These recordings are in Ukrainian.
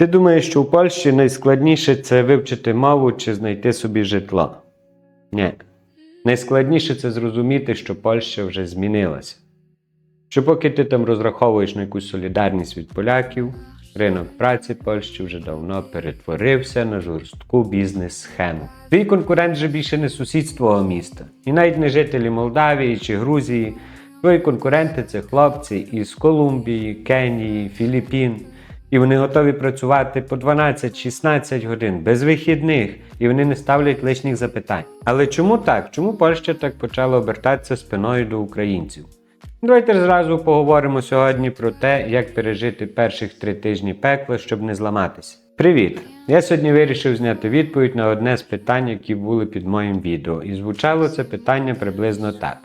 Ти думаєш, що в Польщі найскладніше це вивчити мову чи знайти собі житло? Ні. Найскладніше це зрозуміти, що Польща вже змінилася. Що поки ти там розраховуєш на якусь солідарність від поляків, ринок праці Польщі вже давно перетворився на жорстку бізнес-схему. Твій конкурент вже більше не сусід твого міста, і навіть не жителі Молдавії чи Грузії. Твої конкуренти це хлопці із Колумбії, Кенії, Філіппін. І вони готові працювати по 12-16 годин без вихідних, і вони не ставлять лишніх запитань. Але чому так? Чому Польща так почала обертатися спиною до українців? Давайте зразу поговоримо сьогодні про те, як пережити перших три тижні пекла, щоб не зламатися. Привіт! Я сьогодні вирішив зняти відповідь на одне з питань, які були під моїм відео, і звучало це питання приблизно так.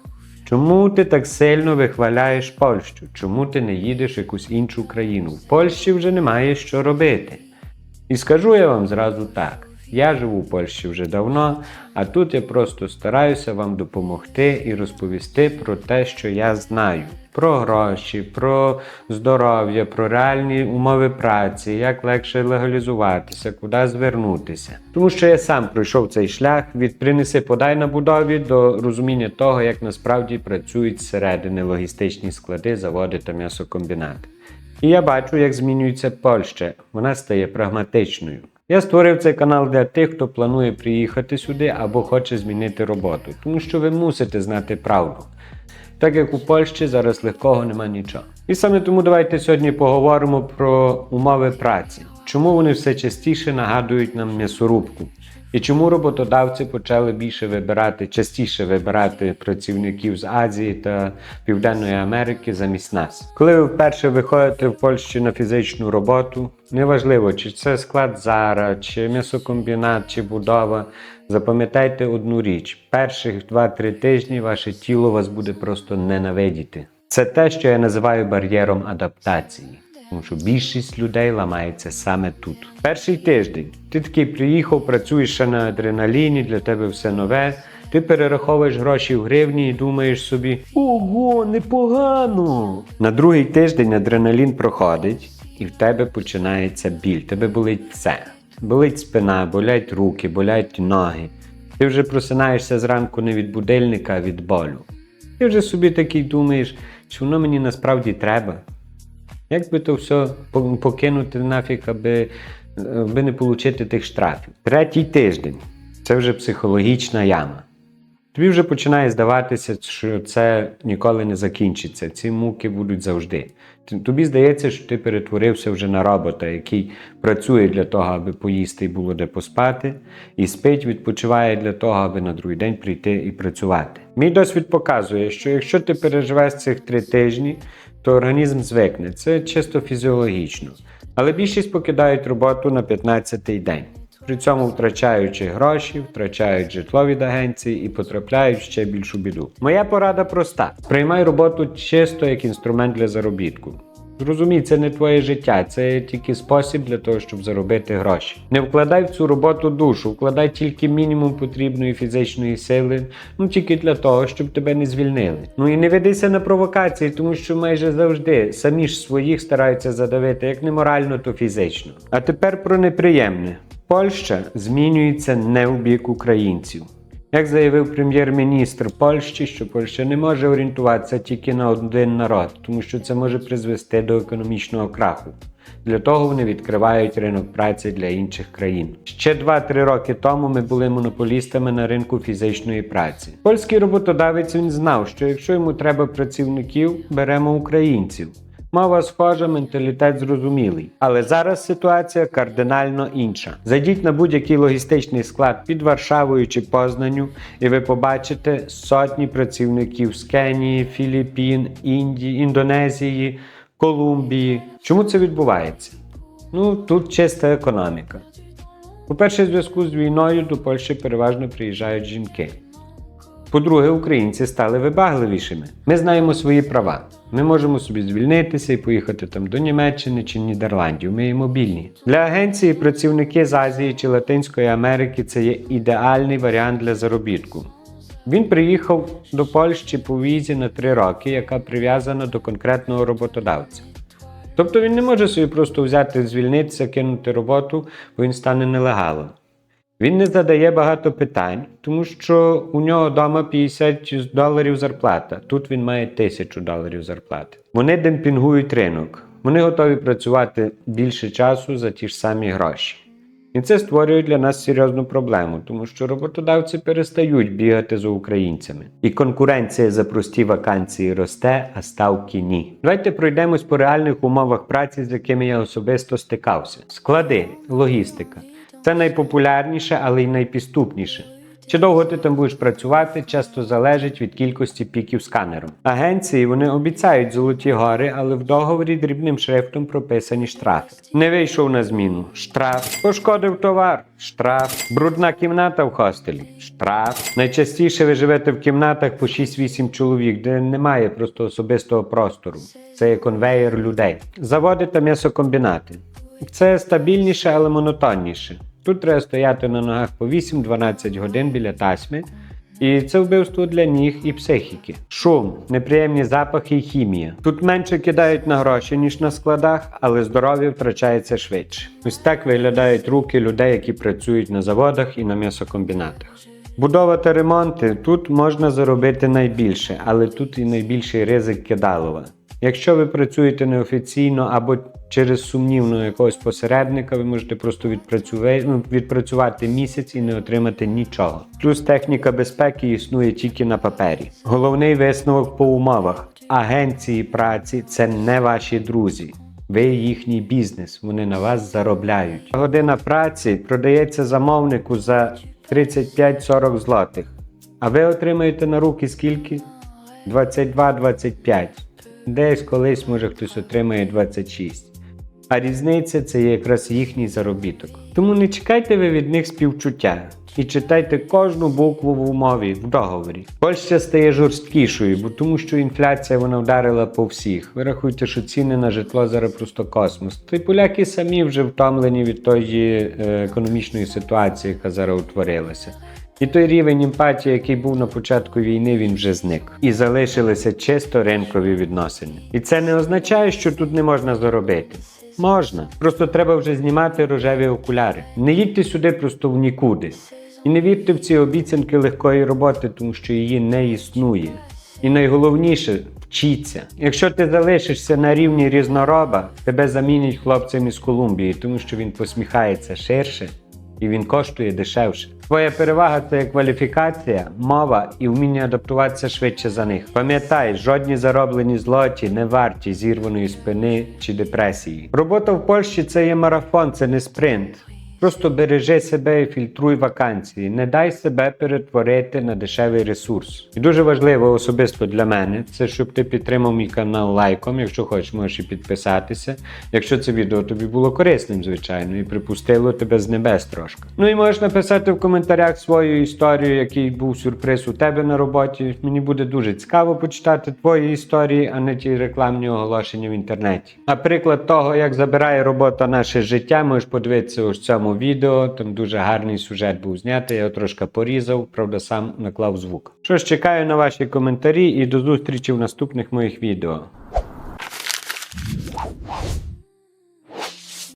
Чому ти так сильно вихваляєш Польщу? Чому ти не їдеш в якусь іншу країну? В Польщі вже немає що робити. І скажу я вам зразу так: я живу в Польщі вже давно, а тут я просто стараюся вам допомогти і розповісти про те, що я знаю: про гроші, про здоров'я, про реальні умови праці, як легше легалізуватися, куди звернутися. Тому що я сам пройшов цей шлях від принеси подай на будові до розуміння того, як насправді працюють зсередини логістичні склади, заводи та м'ясокомбінати. І я бачу, як змінюється Польща. Вона стає прагматичною. Я створив цей канал для тих, хто планує приїхати сюди або хоче змінити роботу, тому що ви мусите знати правду. Так як у Польщі зараз легкого нема нічого. І саме тому давайте сьогодні поговоримо про умови праці, чому вони все частіше нагадують нам м'ясорубку, і чому роботодавці почали більше вибирати, частіше вибирати працівників з Азії та Південної Америки замість нас. Коли ви вперше виходите в Польщі на фізичну роботу, неважливо, чи це склад Зара, чи м'ясокомбінат, чи будова. Запам'ятайте одну річ: перших 2-3 тижні ваше тіло вас буде просто ненавидіти. Це те, що я називаю бар'єром адаптації. Тому що більшість людей ламається саме тут. Перший тиждень ти такий приїхав, працюєш ще на адреналіні, для тебе все нове. Ти перераховуєш гроші в гривні і думаєш собі: ого, непогано. На другий тиждень адреналін проходить, і в тебе починається біль. Тебе болить все. Болить спина, болять руки, болять ноги. Ти вже просинаєшся зранку не від будильника, а від болю. Ти вже собі такий думаєш, чи воно мені насправді треба. Як би то все покинути нафіг, аби, аби не отримати тих штрафів? Третій тиждень це вже психологічна яма. Тобі вже починає здаватися, що це ніколи не закінчиться. Ці муки будуть завжди. Тобі здається, що ти перетворився вже на робота, який працює для того, аби поїсти і було де поспати, і спить, відпочиває для того, аби на другий день прийти і працювати. Мій досвід показує, що якщо ти переживеш цих три тижні, то організм звикне. Це чисто фізіологічно. Але більшість покидають роботу на 15-й день. При цьому втрачаючи гроші, втрачають житло від агенції і потрапляють в ще більшу біду. Моя порада проста: приймай роботу чисто як інструмент для заробітку. Зрозумій, це не твоє життя, це тільки спосіб для того, щоб заробити гроші. Не вкладай в цю роботу душу, вкладай тільки мінімум потрібної фізичної сили, ну тільки для того, щоб тебе не звільнили. Ну і не ведися на провокації, тому що майже завжди самі ж своїх стараються задавити, як не морально, то фізично. А тепер про неприємне. Польща змінюється не в бік українців. Як заявив прем'єр-міністр Польщі, що Польща не може орієнтуватися тільки на один народ, тому що це може призвести до економічного краху. Для того вони відкривають ринок праці для інших країн. Ще 2-3 роки тому ми були монополістами на ринку фізичної праці. Польський роботодавець він знав, що якщо йому треба працівників, беремо українців. Мова схожа, менталітет зрозумілий. Але зараз ситуація кардинально інша. Зайдіть на будь-який логістичний склад під Варшавою чи Познанню, і ви побачите сотні працівників з Кенії, Філіппін, Індії, Індонезії, Колумбії. Чому це відбувається? Ну, тут чиста економіка. По-перше, в зв'язку з війною до Польщі переважно приїжджають жінки. По-друге, українці стали вибагливішими. Ми знаємо свої права. Ми можемо собі звільнитися і поїхати там до Німеччини чи Нідерландів. Ми є мобільні. Для агенції працівники з Азії чи Латинської Америки це є ідеальний варіант для заробітку. Він приїхав до Польщі по візі на три роки, яка прив'язана до конкретного роботодавця. Тобто він не може собі просто взяти, звільнитися, кинути роботу, бо він стане нелегалом. Він не задає багато питань, тому що у нього вдома 50 доларів зарплата. Тут він має 1000 доларів зарплати. Вони демпінгують ринок. Вони готові працювати більше часу за ті ж самі гроші. І це створює для нас серйозну проблему, тому що роботодавці перестають бігати за українцями. І конкуренція за прості вакансії росте, а ставки ні. Давайте пройдемось по реальних умовах праці, з якими я особисто стикався. Склади, логістика. Це найпопулярніше, але й найпідступніше. Чи довго ти там будеш працювати, часто залежить від кількості піків сканером. Агенції вони обіцяють золоті гори, але в договорі дрібним шрифтом прописані штрафи. Не вийшов на зміну. Штраф. Пошкодив товар. Штраф. Брудна кімната в хостелі. Штраф. Найчастіше ви живете в кімнатах по 6-8 чоловік, де немає просто особистого простору. Це є конвеєр людей. Заводи та м'ясокомбінати. Це стабільніше, але монотонніше. Тут треба стояти на ногах по 8-12 годин біля тасьми, і це вбивство для ніг і психіки. Шум, неприємні запахи і хімія. Тут менше кидають на гроші, ніж на складах, але здоров'я втрачається швидше. Ось так виглядають руки людей, які працюють на заводах і на м'ясокомбінатах. Будова та ремонти тут можна заробити найбільше, але тут і найбільший ризик кидалова. Якщо ви працюєте неофіційно або через сумнівного якогось посередника, ви можете просто відпрацювати, ну, місяць і не отримати нічого. Плюс техніка безпеки існує тільки на папері. Головний висновок по умовах: агенції праці це не ваші друзі. Ви їхній бізнес, вони на вас заробляють. Година праці продається замовнику за 35-40 злотих. А ви отримаєте на руки скільки? 22-25. Десь колись, може, хтось отримає 26. А різниця це є якраз їхній заробіток. Тому не чекайте ви від них співчуття і читайте кожну букву в умові в договорі. Польща стає жорсткішою, бо тому що інфляція вона вдарила по всіх. Ви рахуйте, що ціни на житло зараз просто космос. Та й поляки самі вже втомлені від тої е, економічної ситуації, яка зараз утворилася. І той рівень емпатії, який був на початку війни, він вже зник. І залишилися чисто ринкові відносини. І це не означає, що тут не можна заробити. Можна. Просто треба вже знімати рожеві окуляри. Не їдьте сюди просто в нікуди. І не вірте в ці обіцянки легкої роботи, тому що її не існує. І найголовніше вчіться. Якщо ти залишишся на рівні різнороба, тебе замінять хлопцем із Колумбії, тому що він посміхається ширше і він коштує дешевше. Твоя перевага це кваліфікація, мова і вміння адаптуватися швидше за них. Пам'ятай, жодні зароблені злоті не варті зірваної спини чи депресії. Робота в Польщі це є марафон, це не спринт. Просто бережи себе і фільтруй вакансії. Не дай себе перетворити на дешевий ресурс. І дуже важливо особисто для мене, це щоб ти підтримав мій канал лайком. Якщо хочеш, можеш і підписатися. Якщо це відео тобі було корисним, звичайно, і припустило тебе з небес трошки. Ну і можеш написати в коментарях свою історію, який був сюрприз у тебе на роботі. Мені буде дуже цікаво почитати твої історії, а не ті рекламні оголошення в інтернеті. А приклад того, як забирає робота наше життя, можеш подивитися ось в відео. Там дуже гарний сюжет був знятий. Я його трошки порізав, правда, сам наклав звук. Що ж, чекаю на ваші коментарі і до зустрічі в наступних моїх відео.